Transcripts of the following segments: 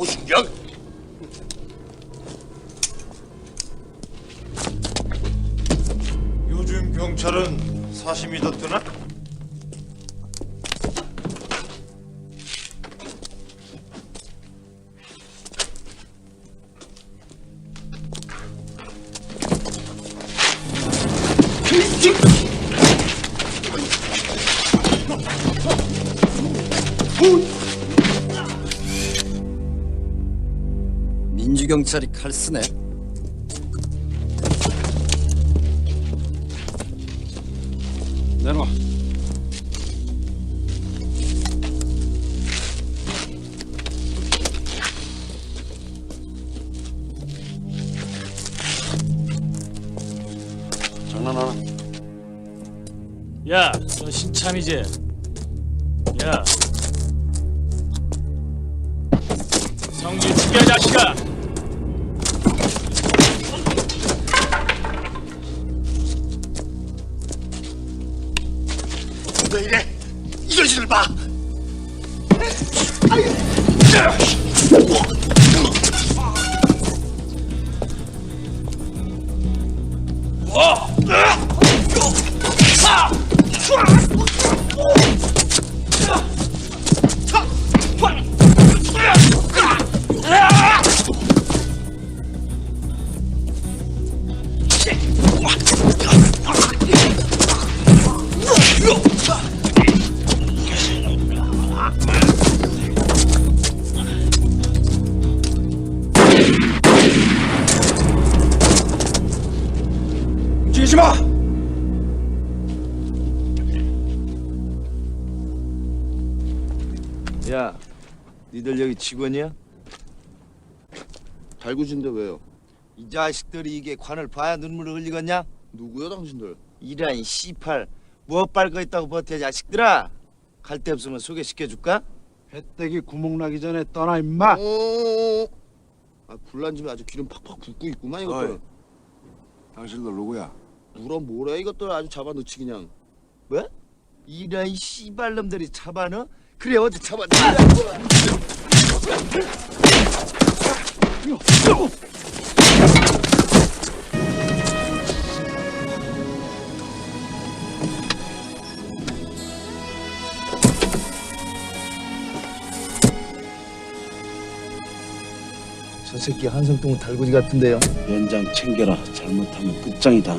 보신경. 요즘 경찰은 사심이 더 뜨나? 경찰이 칼 쓰네. 내놔. 장난하나? 야, 너 신참이지? 야. 성질 죽여, 자식아! 이런 짓을 마! 야, 니들 여기 직원이야? 달구신데 왜요? 이 자식들이 이게 관을 봐야 눈물을 흘리겠냐? 누구야 당신들? 이란 씨팔 무엇 빨거 있다고 버텨 자식들아? 갈 데 없으면 소개시켜줄까? 배때기 구멍 나기 전에 떠나 임마. 어... 아 불난 집에 아주 기름 팍팍 붓고 있구만 이것들 어이. 당신들 누구야? 물어 뭐래 이것들 아주 잡아놓지 그냥 왜? 이란 씨발놈들이 잡아넣어? 그래 어디 잡아넣어 저 새끼 한성동 달구지 같은데요 연장 챙겨라. 잘못하면 끝장이다.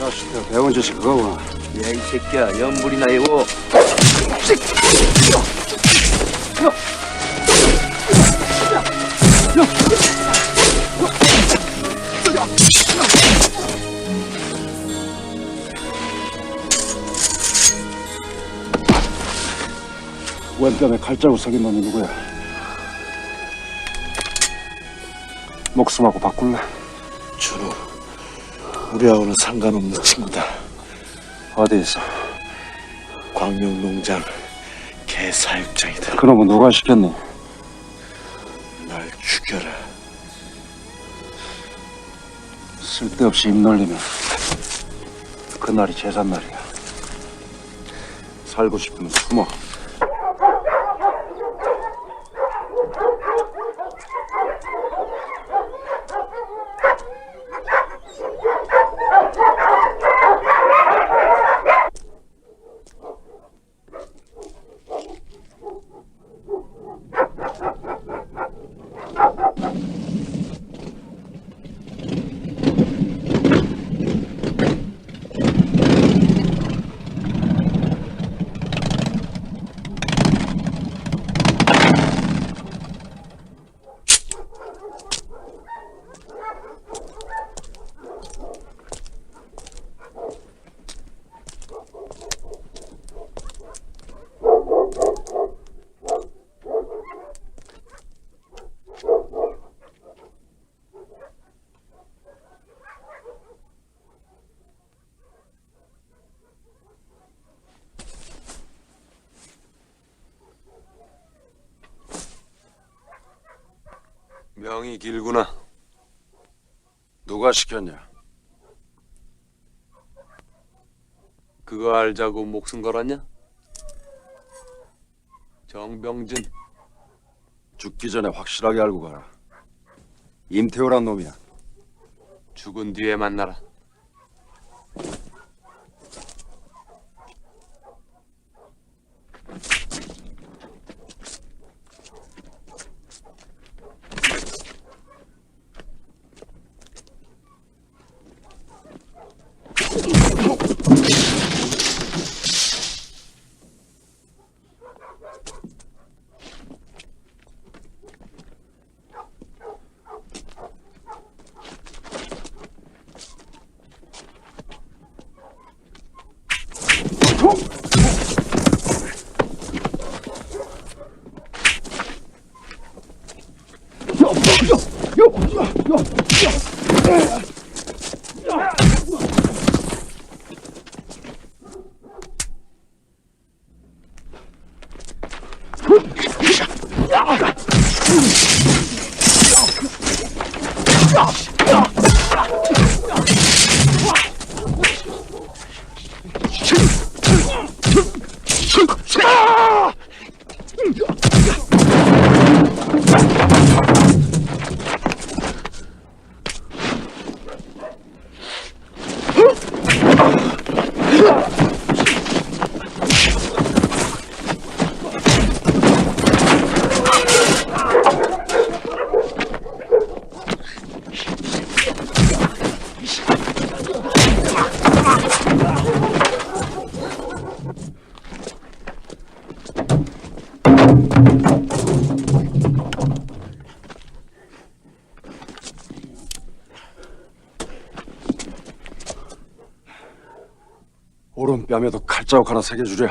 자식들 배운 짓이 그거구나. 야 이 새끼야 연불이나 웬 때문에 칼자루 새긴 놈이 누구야? 목숨하고 바꿀래? 준우 우리하고는 상관없는 친구다 어디 있어? 광명농장 개사육장이다 그놈은 누가 시켰니? 날 죽여라 쓸데없이 입 놀리면 그날이 제삿날이야. 살고 싶으면 숨어. 명이 길구나. 누가 시켰냐? 그거 알자고 목숨 걸었냐? 정병진 죽기 전에 확실하게 알고 가라. 임태호란 놈이야. 죽은 뒤에 만나라. Yeah! 오른뺨에도 칼자국 하나 새겨주랴.